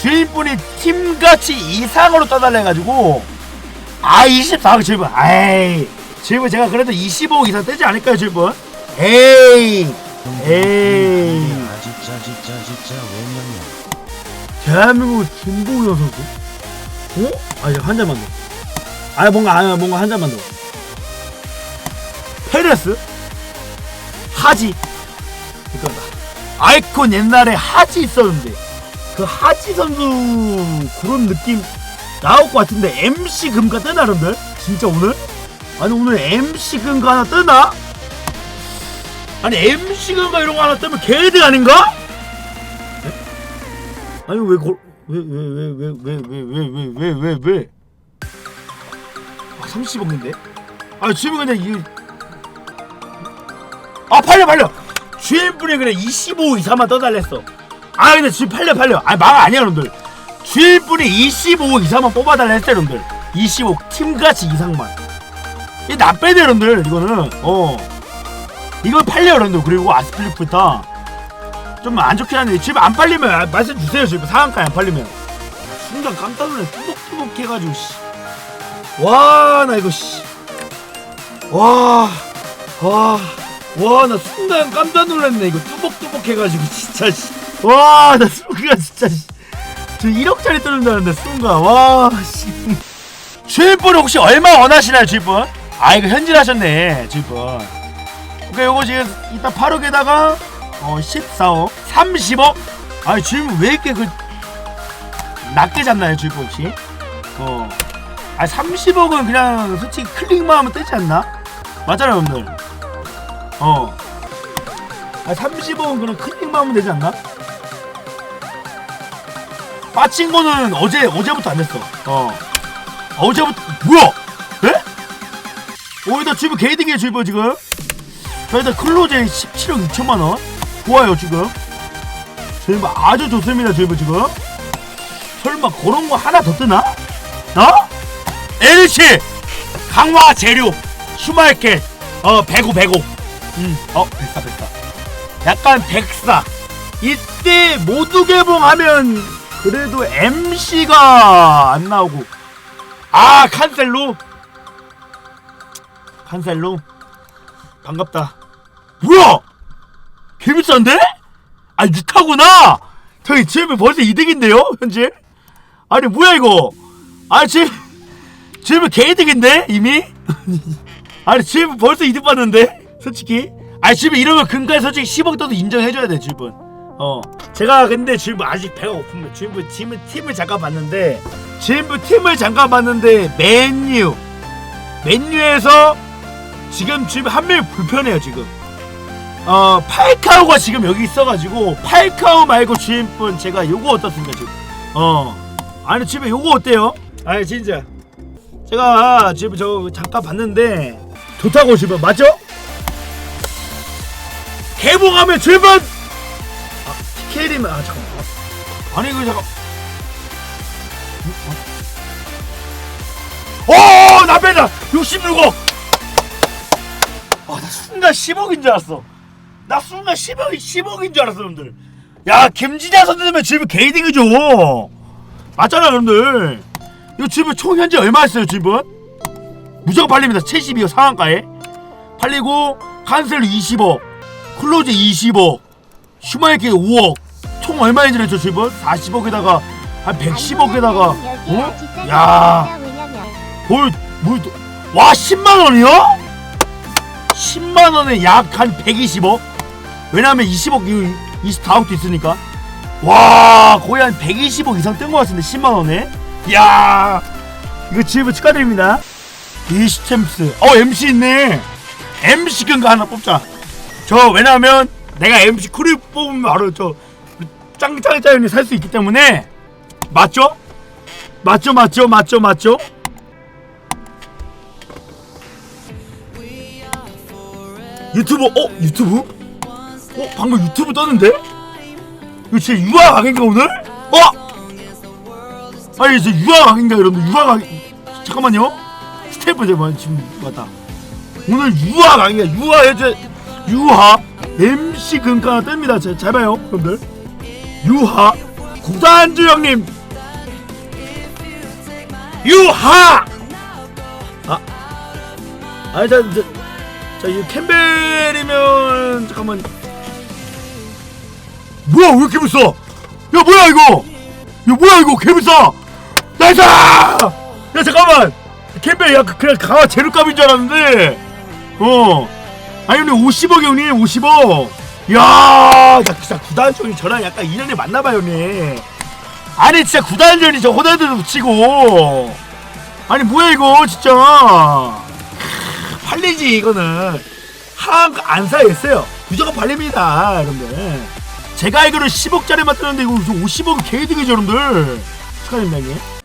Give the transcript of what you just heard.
주인분이 팀같이 이상으로 떠달래가지고 아 24억 주인분 아이 주인분 제가 그래도 25억 이상 뜨지 않을까요 주인분 에이 에이. 아 진짜 진짜 진짜 왜냐면. 대한민국 김보경 선수? 어? 아 이제 한 잔만 더. 아 뭔가 아 뭔가 한 잔만 더. 페레스? 하지. 그러니까 아이콘 옛날에 하지 있었는데 그 하지 선수 그런 느낌 나올 것 같은데 MC 금가 뜨나 여러분들 진짜 오늘 아니 오늘 MC 금가 하나 뜨나 아니 MC 금가 이런 거 하나 뜨면 개드 아닌가? 아니 왜왜왜왜왜왜왜왜왜왜 아, 30억인데? 아 지금 그냥 이. 아 팔려 팔려. 주인분이 그냥 25 이상만 떠달랬어. 아 근데 지금 팔려 팔려. 아망 아니야 여러분들. 주인분이 25 이상만 뽑아달라 했어요 여러분들. 25 팀같이 이상만. 이 나빼네 여러분들 이거는 어. 이건 팔려 여러분들 그리고 아스플리프타 좀 안 좋긴 한데 지금 안 팔리면 아, 말씀 주세요 지금 상한가에 안 팔리면 순간 깜짝 놀래 뚜벅뚜벅 해가지고 씨. 와, 나 이거 씨. 와. 와. 와, 나 순간 깜짝 놀랐네. 이거 뚜벅뚜벅 해가지고 진짜 씨. 와, 나 순간 진짜 씨. 저 1억짜리 뜨는 줄 알았는데 순간 와, 씨. 주인분 혹시 얼마 원하시나요, 주인분? 아, 이거 현질하셨네, 주인분. 오케이, 요거 지금 이따 8억에다가 어, 14억, 30억. 아, 주인분 왜 이렇게 그 낮게 잡나요, 주인분 혹시? 어. 아 30억은 그냥 솔직히 클릭만 하면 뜨지 않나? 맞잖아요 여러분들 어. 아 30억은 그냥 클릭만 하면 되지 않나? 빠친 거는 어제 어제부터 안 됐어 어 어제부터 뭐야? 에? 어 일단 지금 게이딩이에요 지금 지금 자 일단 클로제 17억 2천만 원 좋아요 지금 지금 아주 좋습니다 지금 지금 설마 그런 거 하나 더 뜨나? 어? LC 강화 재료 슈마이켓 어 배구 배구 음 어 백사 백사 약간 백사. 이때 모두 개봉하면 그래도 MC가 안 나오고. 아 칸셀로 칸셀로 반갑다. 뭐야 개비싼데? 아 6타구나! 저희 지금 벌써 2등인데요 현재? 아니 뭐야 이거? 아 지금 지금 개이득인데 이미? 아니 지금 벌써 이득 봤는데 솔직히? 아니 지금 이러면 금가에 솔직히 10억 떠도 인정해줘야 돼 지금 어. 제가 근데 지금 아직 배가 고픕니다. 지금 지금 팀을 잠깐 봤는데 지금 팀을 잠깐 봤는데 맨유. 맨유에서 지금 지금 한 명이 불편해요 지금. 어 팔카오가 지금 여기 있어가지고 팔카오 말고 주인분 제가 요거 어떻습니까 지금? 어. 아니 집에 요거 어때요? 아니 진짜. 제가 지금 저 잠깐 봤는데 좋다고 지금 맞죠? 개봉하면 주인분 아 TK리면 아 잠깐 아니 이거 잠깐 오, 나 빼다 66억. 아, 나 순간 10억인 줄 알았어. 나 순간 10억, 10억인 줄 알았어, 여러분들. 야, 김진아 선수면 지금 게이딩이죠. 맞잖아, 여러분들. 이거 지금 총 현재 얼마 했어요, 지금? 무조건 팔립니다. 72억 상한가에. 팔리고, 칸셀 20억, 클로즈 20억, 슈마이케 5억. 총 얼마인지 했죠, 지금? 40억에다가, 한 110억에다가, 어? 야. 뭘, 뭘, 또- 와, 10만원이요? 10만원에 약 한 120억? 왜냐면 20억, 24억도 있으니까. 와, 거의 한 120억 이상 뜬 것 같은데, 10만원에? 이야, 이거 지금 축하드립니다. 이스템스. 어, MC 있네. MC 근거 하나 뽑자. 저, 왜냐면 내가 MC 크루 뽑으면 바로 저, 짱짱짱이 살 수 있기 때문에. 맞죠? 맞죠, 맞죠, 맞죠, 맞죠? 유튜브 어? 유튜브? 어? 방금 유튜브 떴는데? 이거 진짜 유아 각인가 오늘? 어? 아니 진짜 유아 각인가 여러분들? 유아 각 잠깐만요. 스태프 제발 지금 맞다. 오늘 유아 각인가 유아 여자 유하 MC 금가 뜹니다. 잘, 잘 봐요 여러분들. 유하 구단주 형님. 유하 아 아니 자 자 자 이 캠벨이면 잠깐만. 뭐야 왜 이렇게 비싸? 야 뭐야 이거? 야 뭐야 이거? 개 비싸! 나이스! 야 잠깐만! 캠벨 야 그냥 강화 재료값인 줄 알았는데. 어 아니 근데 50억 형님. 50억. 야 진짜 구단주이 저랑 약간 인연이 맞나봐요 형님. 아니 진짜 구단전이 저 호날두도 붙이고. 아니 뭐야 이거 진짜. 크, 팔리지 이거는. 한안 사겠어요. 무조건 팔립니다 여러분들. 제가 알기로 10억짜리만 뜨는데 이거 50억은 개이득이죠 여러분들. 축하드립니다 형님